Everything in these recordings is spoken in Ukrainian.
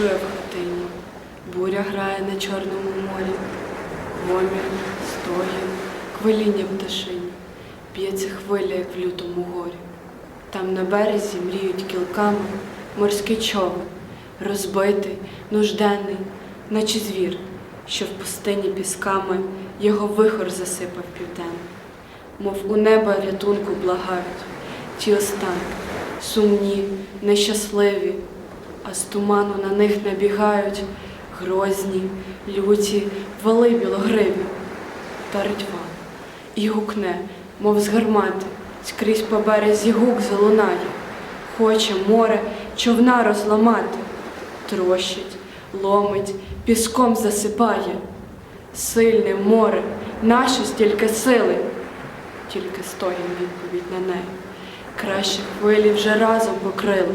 бушує в хатині, буря грає на Чорному морі, гомін, стогін, хвиління пташині, б'ється хвиля, як в лютому горі. Там на березі мріють кілками морський човен, розбитий, нужденний, наче звір, що в пустині пісками його вихор засипав південний. Мов у неба рятунку благають, ті останки, сумні, нещасливі а з туману на них набігають грозні, люті, вали білогриві. Та ритва, і гукне, мов з гармати, скрізь по березі гук залунає, хоче море човна розламати, трощить, ломить, піском засипає. Сильне море, наше стільки сили, тільки стоїм відповідь на неї. Краще хвилі вже разом покрили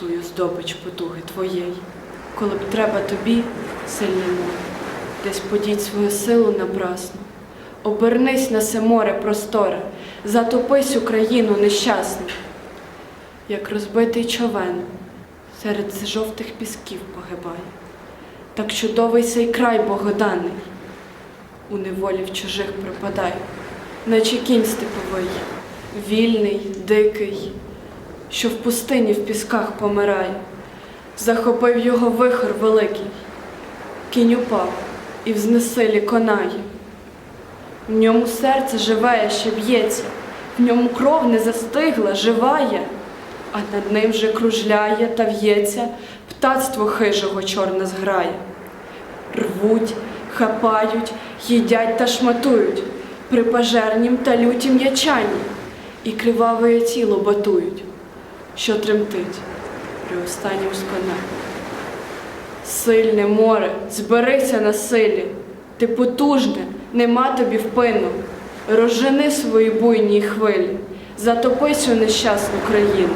тую здобич потуги твоєї. Коли б треба тобі, сильне десь подіть свою силу напрасну. Обернись на се море просторе, затопись Україну нещасну, як розбитий човен серед жовтих пісків погибає. Так чудовий сей край богоданний, у неволі в чужих пропадає, наче кінь степовий, вільний, дикий, що в пустині в пісках помирає, захопив його вихор великий, кінь упав і в знесилі конає. В ньому серце живе, ще б'ється, в ньому кров не застигла, живає, а над ним же кружляє та в'ється птацтво хижого чорна зграє. Рвуть, хапають, їдять та шматують, при пожернім та лютім ячанні, і криваве тіло батують, що тремтить при останнім спина. Сильне море, зберися на силі, ти потужне, нема тобі впину. Розжени свої буйні хвилі, затопи цю нещасну країну.